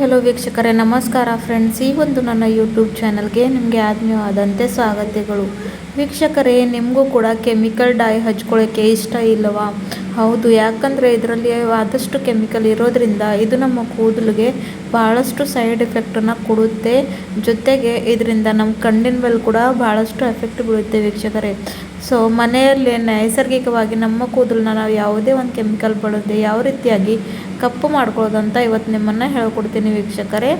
Hello ವೀಕ್ಷಕರೇ, ನಮಸ್ಕಾರ friends ಈ ಒಂದು ನನ್ನ ಯೂಟ್ಯೂಬ್ ಚಾನಲ್ಗೆ ನಿಮಗೆ ಆತ್ಮೀಯವಾದಂತೆ ಸ್ವಾಗತಗಳು. ವೀಕ್ಷಕರೇ, ನಿಮಗೂ ಕೂಡ ಕೆಮಿಕಲ್ ಡೈ ಹಚ್ಕೊಳ್ಳೋಕ್ಕೆ ಇಷ್ಟ ಇಲ್ಲವಾ? ಹೌದು, ಯಾಕಂದರೆ ಇದರಲ್ಲಿ ಆದಷ್ಟು ಕೆಮಿಕಲ್ ಇರೋದ್ರಿಂದ ಇದು ನಮ್ಮ ಕೂದಲಿಗೆ ಭಾಳಷ್ಟು ಸೈಡ್ ಎಫೆಕ್ಟನ್ನು ಕೊಡುತ್ತೆ. ಜೊತೆಗೆ ಇದರಿಂದ ನಮ್ಮ ಕಣ್ಣಿನ ಮೇಲೆ ಕೂಡ ಭಾಳಷ್ಟು ಎಫೆಕ್ಟ್ ಬೀಳುತ್ತೆ ವೀಕ್ಷಕರೇ. ಸೊ ಮನೆಯಲ್ಲಿ ನೈಸರ್ಗಿಕವಾಗಿ ನಮ್ಮ ಕೂದಲನ್ನ ನಾವು ಯಾವುದೇ ಒಂದು ಕೆಮಿಕಲ್ ಬಳಸದೆ ಯಾವ ರೀತಿಯಾಗಿ ಕಪ್ಪು ಮಾಡ್ಕೊಳ್ಳೋದಂತ ಇವತ್ತು ನಿಮ್ಮನ್ನು ಹೇಳ್ಕೊಡ್ತೀನಿ ವೀಕ್ಷಕರೇ.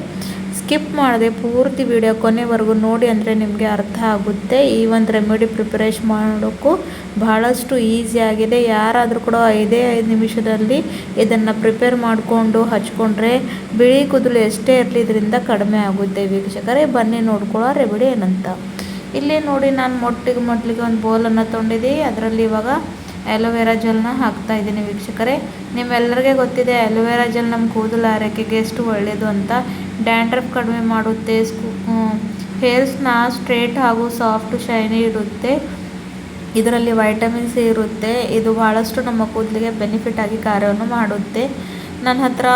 ಸ್ಕಿಪ್ ಮಾಡದೆ ಪೂರ್ತಿ ವಿಡಿಯೋ ಕೊನೆವರೆಗೂ ನೋಡಿ ಅಂದರೆ ನಿಮಗೆ ಅರ್ಥ ಆಗುತ್ತೆ. ಈ ಒಂದು ರೆಮಿಡಿ ಪ್ರಿಪರೇಷನ್ ಮಾಡೋಕ್ಕೂ ಬಹಳಷ್ಟು ಈಸಿಯಾಗಿದೆ ಯಾರಾದರೂ ಕೂಡ ಐದೇ ಐದು ನಿಮಿಷದಲ್ಲಿ ಇದನ್ನು ಪ್ರಿಪೇರ್ ಮಾಡಿಕೊಂಡು ಹಚ್ಕೊಂಡ್ರೆ ಬಿಳಿ ಕೂದಲು ಎಷ್ಟೇ ಇರಲಿ ಇದರಿಂದ ಕಡಿಮೆ ಆಗುತ್ತೆ ವೀಕ್ಷಕರೇ. ಬನ್ನಿ ನೋಡ್ಕೊಳ್ಳೋ ರೆಮಿಡಿ ಏನಂತ. ಇಲ್ಲಿ ನೋಡಿ ನಾನು ಮೊಟ್ಟಿಗೆ ಮೊಟ್ಟಲಿಗೆ ಒಂದು ಬೋಲನ್ನು ತೊಂಡಿದ್ದೀವಿ ಅದರಲ್ಲಿ ಇವಾಗ ಆ್ಯಲೋವೆರಾ ಜೆಲ್ನ ಹಾಕ್ತಾ ಇದ್ದೀನಿ ವೀಕ್ಷಕರೇ. ನಿಮ್ಮೆಲ್ಲರಿಗೆ ಗೊತ್ತಿದೆ ಆ್ಯಲೋವೆರಾ ಜೆಲ್ ನಮ್ಮ ಕೂದಲು ಆರೈಕೆಗೆ ಎಷ್ಟು ಒಳ್ಳೆಯದು ಅಂತ. ಡ್ಯಾಂಡ್ರಫ್ ಕಡಿಮೆ ಮಾಡುತ್ತೆ ಹೇರ್ಸ್ನ ಸ್ಟ್ರೇಟ್ ಹಾಗೂ ಸಾಫ್ಟ್ ಶೈನಿ ಇಡುತ್ತೆ. ಇದರಲ್ಲಿ ವೈಟಮಿನ್ ಸಿ ಇರುತ್ತೆ. ಇದು ಭಾಳಷ್ಟು ನಮ್ಮ ಕೂದಲಿಗೆ ಬೆನಿಫಿಟ್ ಆಗಿ ಕಾರ್ಯವನ್ನು ಮಾಡುತ್ತೆ. ನನ್ನ ಹತ್ರ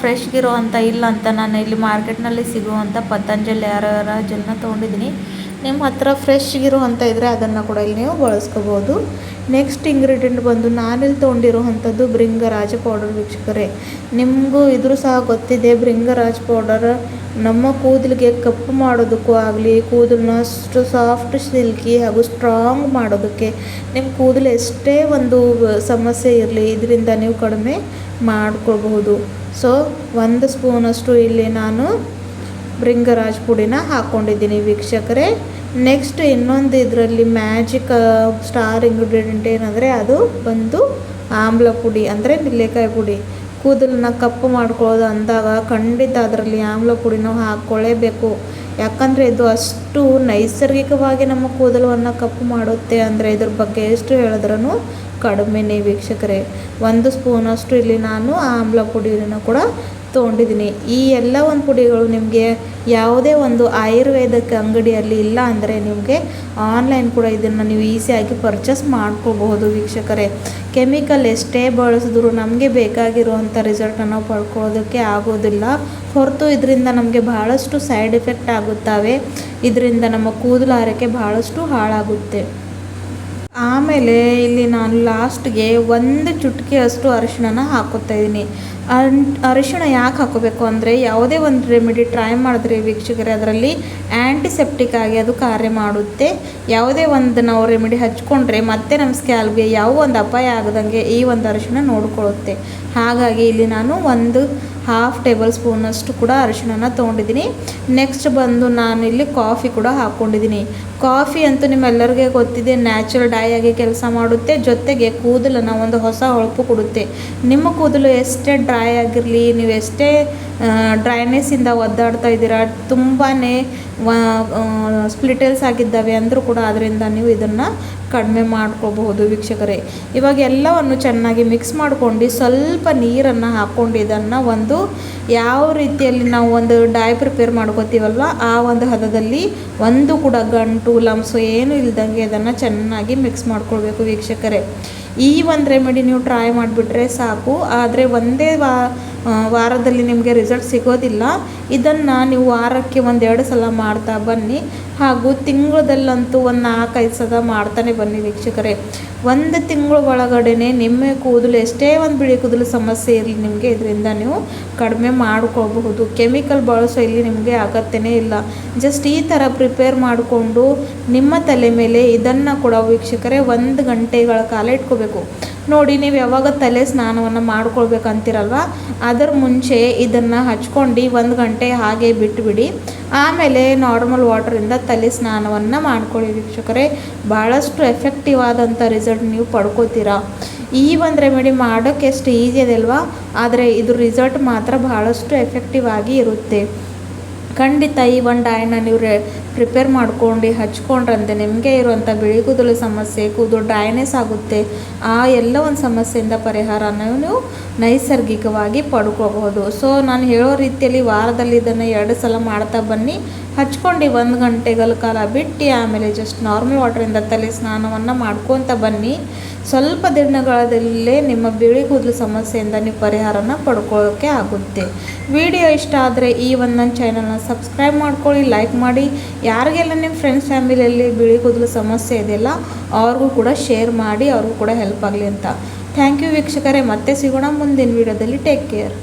ಫ್ರೆಶ್ಗಿರೋ ಅಂತ ಇಲ್ಲ ಅಂತ ನಾನು ಇಲ್ಲಿ ಮಾರ್ಕೆಟ್ನಲ್ಲಿ ಸಿಗುವಂಥ ಪತಂಜಲಿ ಆರೋವೆರಾ ಜೆಲ್ನ ತೊಗೊಂಡಿದ್ದೀನಿ. ನಿಮ್ಮ ಹತ್ರ ಫ್ರೆಶ್ ಅಂತ ಇದ್ದರೆ ಅದನ್ನು ಕೂಡ ಇಲ್ಲಿ ನೀವು ಬಳಸ್ಕೋಬೋದು. ನೆಕ್ಸ್ಟ್ ಇಂಗ್ರೀಡಿಯೆಂಟ್ ಬಂದು ನಾನಿಲ್ಲಿ ತೊಗೊಂಡಿರುವಂಥದ್ದು ಭೃಂಗರಾಜ ಪೌಡರ್ ವೀಕ್ಷಕರೇ. ನಿಮಗೂ ಇದ್ರೂ ಸಹ ಗೊತ್ತಿದೆ ಭೃಂಗರಾಜ್ ಪೌಡರ್ ನಮ್ಮ ಕೂದಲಿಗೆ ಕಪ್ಪು ಮಾಡೋದಕ್ಕೂ ಆಗಲಿ, ಕೂದಲನ್ನ ಅಷ್ಟು ಸಾಫ್ಟ್ ಸಿಲ್ಕಿ ಹಾಗೂ ಸ್ಟ್ರಾಂಗ್ ಮಾಡೋದಕ್ಕೆ ನಿಮ್ಮ ಕೂದಲು ಎಷ್ಟೇ ಒಂದು ಸಮಸ್ಯೆ ಇರಲಿ, ಇದರಿಂದ ನೀವು ಕಡಿಮೆ ಮಾಡ್ಕೋಬಹುದು ಸೊ ಒಂದು ಸ್ಪೂನಷ್ಟು ಇಲ್ಲಿ ನಾನು ಭೃಂಗರಾಜ್ ಪುಡಿನ ಹಾಕ್ಕೊಂಡಿದ್ದೀನಿ ವೀಕ್ಷಕರೇ. ನೆಕ್ಸ್ಟ್ ಇನ್ನೊಂದು ಇದರಲ್ಲಿ ಮ್ಯಾಜಿಕ್ ಸ್ಟಾರ್ ಇಂಗ್ರೀಡಿಯೆಂಟ್ ಏನಂದರೆ ಅದು ಬಂದು ಆಮ್ಲ ಪುಡಿ ಅಂದರೆ ನಿಲ್ಲೆಕಾಯಿ ಪುಡಿ. ಕೂದಲನ್ನ ಕಪ್ಪು ಮಾಡ್ಕೊಳ್ಳೋದು ಅಂದಾಗ ಖಂಡಿತ ಅದರಲ್ಲಿ ಆಮ್ಲ ಪುಡಿನ ಹಾಕ್ಕೊಳ್ಳೇಬೇಕು. ಯಾಕಂದರೆ ಇದು ಅಷ್ಟು ನೈಸರ್ಗಿಕವಾಗಿ ನಮ್ಮ ಕೂದಲವನ್ನು ಕಪ್ಪು ಮಾಡುತ್ತೆ ಅಂದರೆ ಇದ್ರ ಬಗ್ಗೆ ಎಷ್ಟು ಹೇಳಿದ್ರೂ ಕಡಿಮೆನೇ ವೀಕ್ಷಕರೇ. ಒಂದು ಸ್ಪೂನಷ್ಟು ಇಲ್ಲಿ ನಾನು ಆಮ್ಲ ಪುಡಿಯನ್ನು ಕೂಡ ತೊಗೊಂಡಿದ್ದೀನಿ. ಈ ಎಲ್ಲ ಒಂದು ಪುಡಿಗಳು ನಿಮಗೆ ಯಾವುದೇ ಒಂದು ಆಯುರ್ವೇದಕ್ಕೆ ಅಂಗಡಿಯಲ್ಲಿ ಇಲ್ಲ ಅಂದರೆ ನಿಮಗೆ ಆನ್ಲೈನ್ ಕೂಡ ಇದನ್ನು ನೀವು ಈಸಿಯಾಗಿ ಪರ್ಚೇಸ್ ಮಾಡ್ಕೋಬಹುದು ವೀಕ್ಷಕರೇ. ಕೆಮಿಕಲ್ ಎಷ್ಟೇ ಬಳಸಿದ್ರು ನಮಗೆ ಬೇಕಾಗಿರುವಂಥ ರಿಸಲ್ಟನ್ನು ಪಡ್ಕೊಳ್ಳೋದಕ್ಕೆ ಆಗೋದಿಲ್ಲ. ಹೊರತು ಇದರಿಂದ ನಮಗೆ ಬಹಳಷ್ಟು ಸೈಡ್ ಎಫೆಕ್ಟ್ ಆಗುತ್ತವೆ. ಇದರಿಂದ ನಮ್ಮ ಕೂದಲು ಆರೈಕೆ ಬಹಳಷ್ಟು ಹಾಳಾಗುತ್ತೆ. ಆಮೇಲೆ ಇಲ್ಲಿ ನಾನು ಲಾಸ್ಟ್ಗೆ ಒಂದು ಚುಟಕಿಯಷ್ಟು ಅರಿಶಿಣನ ಹಾಕೋತಾ ಇದ್ದೀನಿ. ಅರಿಶಿಣ ಯಾಕೆ ಹಾಕೋಬೇಕು ಅಂದರೆ ಯಾವುದೇ ಒಂದು ರೆಮಿಡಿ ಟ್ರೈ ಮಾಡಿದ್ರೆ ವೀಕ್ಷಕರೇ, ಅದರಲ್ಲಿ ಆ್ಯಂಟಿಸೆಪ್ಟಿಕ್ ಆಗಿ ಅದು ಕಾರ್ಯ ಮಾಡುತ್ತೆ. ಯಾವುದೇ ಒಂದು ನಾವು ರೆಮಿಡಿ ಹಚ್ಕೊಂಡ್ರೆ ಮತ್ತೆ ನಮ್ಮ ಸ್ಕ್ಯಾಲ್ಗೆ ಯಾವ ಒಂದು ಅಪಾಯ ಆಗದಂಗೆ ಈ ಒಂದು ಅರಿಶಿಣ ನೋಡಿಕೊಳ್ಳುತ್ತೆ. ಹಾಗಾಗಿ ಇಲ್ಲಿ ನಾನು ಒಂದು ಹಾಫ್ ಟೇಬಲ್ ಸ್ಪೂನಷ್ಟು ಕೂಡ ಅರಿಶಿಣನ ತೊಗೊಂಡಿದ್ದೀನಿ. ನೆಕ್ಸ್ಟ್ ಬಂದು ನಾನು ಇಲ್ಲಿ ಕಾಫಿ ಕೂಡ ಹಾಕ್ಕೊಂಡಿದ್ದೀನಿ ಕಾಫಿ ಅಂತೂ ನಿಮ್ಮೆಲ್ಲರಿಗೆ ಗೊತ್ತಿದೆ ನ್ಯಾಚುರಲ್ ಡೈ ಆಗಿ ಕೆಲಸ ಮಾಡುತ್ತೆ. ಜೊತೆಗೆ ಕೂದಲನ್ನು ಒಂದು ಹೊಸ ಹೊಳಪು ಕೊಡುತ್ತೆ. ನಿಮ್ಮ ಕೂದಲು ಎಷ್ಟೇ ಡ್ರೈ ಆಗಿರಲಿ, ನೀವು ಎಷ್ಟೇ ಡ್ರೈನೆಸ್ಸಿಂದ ಒದ್ದಾಡ್ತಾ ಇದ್ದೀರಾ ತುಂಬಾ ಸ್ಪ್ಲಿಟಲ್ಸ್ ಆಗಿದ್ದಾವೆ ಅಂದರೂ ಕೂಡ ಅದರಿಂದ ನೀವು ಇದನ್ನು ಕಡಿಮೆ ಮಾಡ್ಕೋಬಹುದು ವೀಕ್ಷಕರೇ. ಇವಾಗ ಎಲ್ಲವನ್ನು ಚೆನ್ನಾಗಿ ಮಿಕ್ಸ್ ಮಾಡ್ಕೊಂಡು ಸ್ವಲ್ಪ ನೀರನ್ನು ಹಾಕ್ಕೊಂಡು ಇದನ್ನು ಒಂದು ಯಾವ ರೀತಿಯಲ್ಲಿ ನಾವು ಒಂದು ಡೈ ಪ್ರಿಪೇರ್ ಮಾಡ್ಕೋತೀವಲ್ವ, ಆ ಒಂದು ಹದದಲ್ಲಿ ಒಂದು ಕೂಡ ಗಂಟು, ಲಮ್ಸು ಏನು ಇಲ್ದಂಗೆ ಇದನ್ನು ಚೆನ್ನಾಗಿ ಮಿಕ್ಸ್ ಮಾಡ್ಕೊಳ್ಬೇಕು ವೀಕ್ಷಕರೇ. ಈ ಒಂದು ರೆಮಿಡಿ ನೀವು ಟ್ರೈ ಮಾಡಿಬಿಟ್ರೆ ಸಾಕು. ಆದರೆ ಒಂದೇ ವಾರದಲ್ಲಿ ನಿಮಗೆ ರಿಸಲ್ಟ್ ಸಿಗೋದಿಲ್ಲ. ಇದನ್ನು ನೀವು ವಾರಕ್ಕೆ ಒಂದೆರಡು ಸಲ ಮಾಡ್ತಾ ಬನ್ನಿ. ಹಾಗೂ ತಿಂಗಳದಲ್ಲಂತೂ ಒಂದು ನಾಲ್ಕೈದು ಸಲ ಮಾಡ್ತಾನೆ ಬನ್ನಿ ವೀಕ್ಷಕರೇ. ಒಂದು ತಿಂಗಳ ಒಳಗಡೆ ನಿಮ್ಮ ಕೂದಲು ಎಷ್ಟೇ ಒಂದು ಬಿಳಿ ಕೂದಲು ಸಮಸ್ಯೆ ಇರಲಿ ನಿಮಗೆ, ಇದರಿಂದ ನೀವು ಕಡಿಮೆ ಮಾಡ್ಕೋಬಹುದು ಕೆಮಿಕಲ್ ಬಳಸೋ ಇಲ್ಲಿ ನಿಮಗೆ ಅಗತ್ಯನೇ ಇಲ್ಲ. ಜಸ್ಟ್ ಈ ಥರ ಪ್ರಿಪೇರ್ ಮಾಡಿಕೊಂಡು ನಿಮ್ಮ ತಲೆ ಮೇಲೆ ಇದನ್ನು ಕೂಡ ವೀಕ್ಷಕರೇ ಒಂದು ಗಂಟೆಗಳ ಕಾಲ ಇಟ್ಕೋಬೇಕು. ನೋಡಿ, ನೀವು ಯಾವಾಗ ತಲೆ ಸ್ನಾನವನ್ನು ಮಾಡ್ಕೊಳ್ಬೇಕಂತಿರಲ್ವ? ಅದರ ಮುಂಚೆ ಇದನ್ನು ಹಚ್ಕೊಂಡು ಒಂದು ಗಂಟೆ ಹಾಗೆ ಬಿಟ್ಟುಬಿಡಿ ಆಮೇಲೆ ನಾರ್ಮಲ್ ವಾಟರಿಂದ ತಲೆ ಸ್ನಾನವನ್ನು ಮಾಡ್ಕೊಳ್ಳಿ ವೀಕ್ಷಕರೇ. ಭಾಳಷ್ಟು ಎಫೆಕ್ಟಿವ್ ಆದಂಥ ರಿಸಲ್ಟ್ ನೀವು ಪಡ್ಕೋತೀರಾ. ಈ ಒಂದು ರೆಮಿಡಿ ಮಾಡೋಕ್ಕೆ ಎಷ್ಟು ಈಸಿ ಇದೆ ಅಲ್ವಾ? ಆದರೆ ಇದು ರಿಸಲ್ಟ್ ಮಾತ್ರ ಬಹಳಷ್ಟು ಎಫೆಕ್ಟಿವ್ ಆಗಿ ಇರುತ್ತೆ. ಖಂಡಿತ ಈ ಒಂದು ಡಾಯನ್ನ ನೀವು ಪ್ರಿಪೇರ್ ಮಾಡ್ಕೊಂಡು ಹಚ್ಕೊಂಡ್ರಂತೆ. ನಿಮಗೆ ಇರುವಂಥ ಬಿಳಿ ಕೂದಲು ಸಮಸ್ಯೆ, ಕೂದಲು ಡ್ರೈನೆಸ್ ಆಗುತ್ತೆ, ಆ ಎಲ್ಲ ಒಂದು ಸಮಸ್ಯೆಯಿಂದ ಪರಿಹಾರನ ನೀವು ನೈಸರ್ಗಿಕವಾಗಿ ಪಡ್ಕೋಬಹುದು. ಸೊ ನಾನು ಹೇಳೋ ರೀತಿಯಲ್ಲಿ ವಾರದಲ್ಲಿ ಇದನ್ನು ಎರಡು ಸಲ ಮಾಡ್ತಾ ಬನ್ನಿ. ಹಚ್ಕೊಂಡು ಒಂದು ಗಂಟೆಗಳ ಕಾಲ ಬಿಟ್ಟು ಆಮೇಲೆ ಜಸ್ಟ್ ನಾರ್ಮಲ್ ವಾಟ್ರಿಂದ ತಲೆ ಸ್ನಾನವನ್ನು ಮಾಡ್ಕೊತ ಬನ್ನಿ. ಸ್ವಲ್ಪ ದಿನಗಳಲ್ಲೇ ನಿಮ್ಮ ಬಿಳಿ ಕೂದಲು ಸಮಸ್ಯೆಯಿಂದ ನೀವು ಪರಿಹಾರನ ಪಡ್ಕೊಳ್ಳೋಕ್ಕೆ ಆಗುತ್ತೆ. ವಿಡಿಯೋ ಇಷ್ಟ ಆದರೆ ಈ ಒಂದು ನನ್ನ ಚಾನಲ್ನ ಸಬ್ಸ್ಕ್ರೈಬ್ ಮಾಡ್ಕೊಳ್ಳಿ ಲೈಕ್ ಮಾಡಿ. ಯಾರಿಗೆಲ್ಲ ನಿಮ್ಮ ಫ್ರೆಂಡ್ಸ್ ಫ್ಯಾಮಿಲಿಯಲ್ಲಿ ಬಿಳಿ ಕೂದಲು ಸಮಸ್ಯೆ ಇದೆಯಲ್ಲ, ಅವ್ರಿಗೂ ಕೂಡ ಶೇರ್ ಮಾಡಿ, ಅವ್ರಿಗೂ ಕೂಡ ಹೆಲ್ಪ್ ಆಗಲಿ ಅಂತ. ಥ್ಯಾಂಕ್ ಯು ವೀಕ್ಷಕರೇ, ಮತ್ತೆ ಸಿಗೋಣ ಮುಂದಿನ ವಿಡಿಯೋದಲ್ಲಿ. Take care